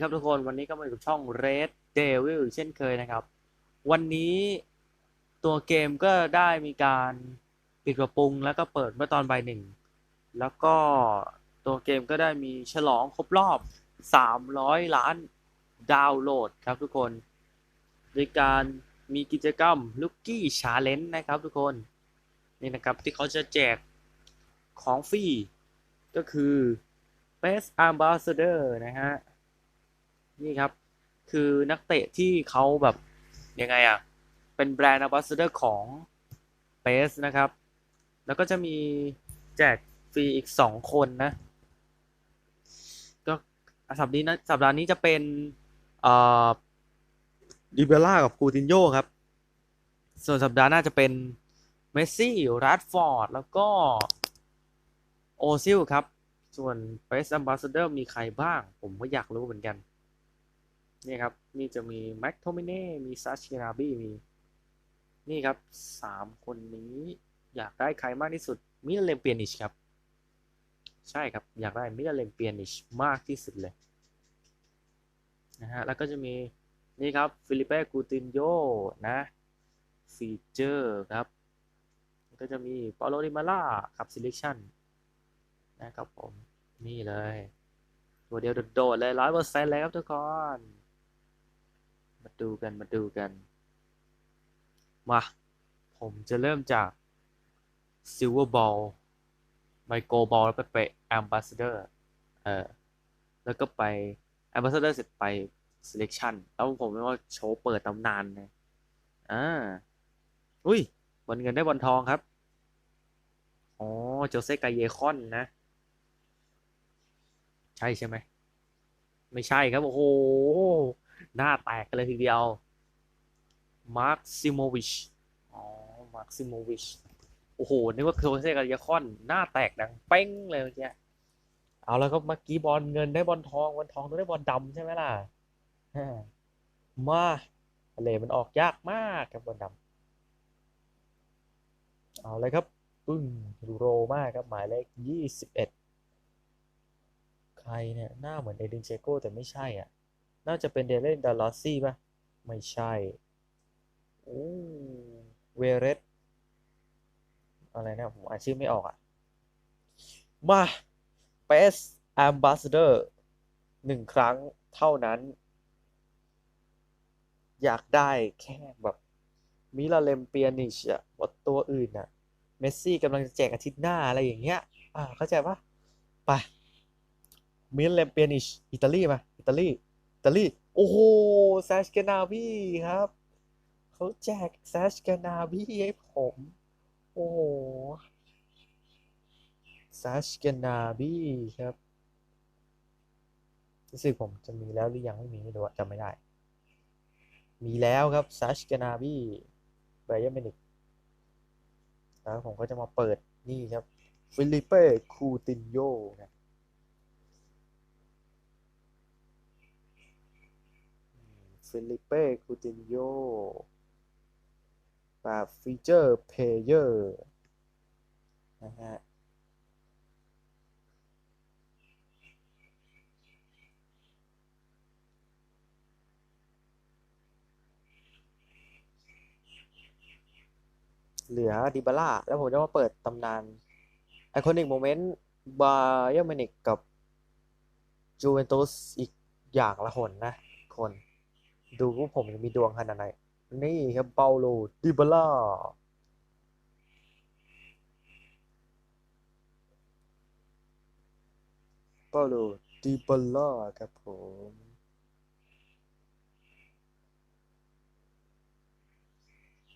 ครับทุกคนวันนี้ก็มาอยู่กับช่อง Red Devil เช่นเคยนะครับ วันนี้ตัวเกมก็ได้มีการปิดปรับปรุงแล้วก็เปิดเมื่อตอนบ่ายหนึ่ง แล้วก็ตัวเกมก็ได้มีฉลองครบรอบ 300 ล้านดาวน์โหลดครับทุกคนโดยการมีกิจกรรม Lucky Challenge นะครับทุกคนนี่นะครับที่เขาจะแจกของฟรีก็คือ Best Ambassador นะฮะ นี่ครับ คือนักเตะที่เขาแบบยังไงอะเป็นแบรนด์ Ambassador ของ Best นะครับ แล้วก็จะมีแจกฟรีอีก 2 คนนะ ก็สัปดาห์นี้นะสัปดาห์นี้จะเป็นเอ่อดิเบล่ากับกูตินโยครับ ส่วนสัปดาห์หน้าจะเป็นเมสซี่รัดฟอร์ด แล้วก็โอซิลครับ ส่วน Best Ambassador มีใครบ้าง ผมก็อยากรู้เหมือนกัน นี่ครับ นี่จะมีแม็กโทมิเน่ มีซาชินาบีมี นี่ครับสามคนนี้อยากได้ใครมากที่สุด มิลเลมเปียนิชครับ ใช่ครับ อยากได้มิลเลมเปียนิชมากที่สุดเลยนะฮะ แล้วก็จะมี นี่ครับ ฟิลิเป้กูตินโยนะ ฟีเจอร์ครับ ก็จะมีปาโลดิมาล่าครับ selection นะครับผม นี่เลย ตัวเดียวโดดๆเลยร้อยเปอร์เซ็นต์เลยครับทุกคน ดูกันมาดูกัน มา ผมจะเริ่มจาก Silver Ball ไมโ Gold Ball แล้วไปไป Ambassador เออแล้วก็ไป Ambassador เสร็จไป Selection แล้วผมไม่ว่าโชว์เปิดตำนานนะอ่าอุ้ยบอลเงินได้บอลทองครับ อ๋อ โจเซ่กาเยคอนนะ ใช่ใช่ไหม ไม่ใช่ครับ โอ้โห หน้าแตกกันเลยทีเดียว มาร์คซิโมวิช อ๋อ มาร์คซิโมวิช โอ้โห นึกว่าโจเซกาเยคอน หน้าแตกดังเป้งเลยเมื่อกี้ เอาแล้วก็เมื่อกี้บอลเงินได้บอลทอง บอลทองต้องได้บอลดำใช่ไหมล่ะ มาทะเลมันออกยากมากครับบอลดำ เอาเลยครับปึ้งดูโรมากครับ หมายเลขยี่สิบเอ็ดใครเนี่ย หน้าเหมือนเอดินเชโก้แต่ไม่ใช่อะ น่าจะเป็นเดเลนดาลอซี่ป่ะ ไม่ใช่โอ้เวเรสอะไรนะผมอ่านชื่อไม่ออกอะ มาเปสแอมบาสเดอร์หนึ่งครั้งเท่านั้น อยากได้แค่แบบมิลาเลมเปียนิชอะว่าตัวอื่นอะเมสซี่กำลังจะแจกอาทิตย์หน้าอะไรอย่างเงี้ย อ่า เข้าใจปะไปมิลเลมเปียนิช อิตาลีมา อิตาลี ตาลี โอ้โหแซชเกนาบีครับ เขาแจกแซชเกนาบีให้ผม โอ้โหแซชเกนาบีครับรู้สึกผมจะมีแล้วหรือยังไม่มีไม่รู้จำไม่ได้ มีแล้วครับซัชกานาบีไบเยอร์มินิกแล้วผมก็จะมาเปิดนี่ครับ ฟิลิเป้ คูตินโยนะ ฟิลิเป้คูตินโยแบบฟีเจอร์เพเยอร์นะฮะเหลือดิบาร่าแล้วผมจะมาเปิดตำนานไอคอนิกโมเมนต์บาเยอร์มินิกกับ จูเวนตุสอีกอย่างละคนนะ คน ดูว่าผมจะมีดวงขนาดไหน นี่ครับเปาโลดิบาร่าเปาโลดิบาร่าครับผม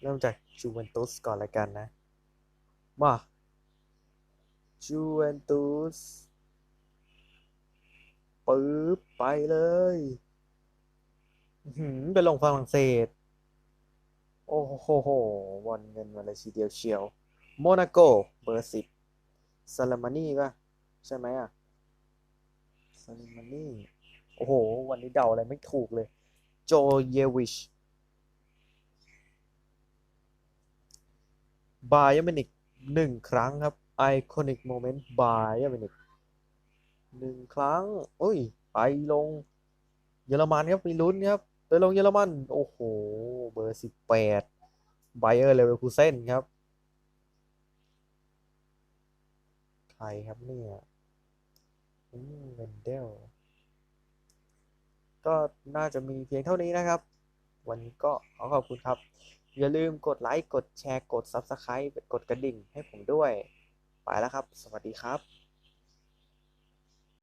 เริ่มจากจูเวนตุสก่อนละกันนะ มา จูเวนตุสปึ๊บไปเลย หือไปลงฝรั่งเศส โอ้โหโหบอลเงินมาเลยทีเดียวเชียว โมนาโก เบอร์สิบซาลามานีป่ะ ใช่ไหมอะซาลามานีโอ้โห วันนี้เดาอะไรไม่ถูกเลย โจเยวิช บายอมินิกหนึ่งครั้งครับไอคอนิกโมเมนต์บายอมินิกหนึ่งครั้ง อุ้ย ไปลงเยอรมันครับ มีลุ้นครับ เดินลงเยอรมัน โอ้โห เบอร์สิบแปดไบเออร์เลเวอร์คูเซ่นครับ ใครครับเนี่ยอืมเวนเดล ก็น่าจะมีเพียงเท่านี้นะครับ วันนี้ก็ขอขอบคุณครับ อย่าลืมกดไลค์ กดแชร์ กด Subscribe กดกระดิ่งให้ผมด้วย ไปแล้วครับ สวัสดีครับ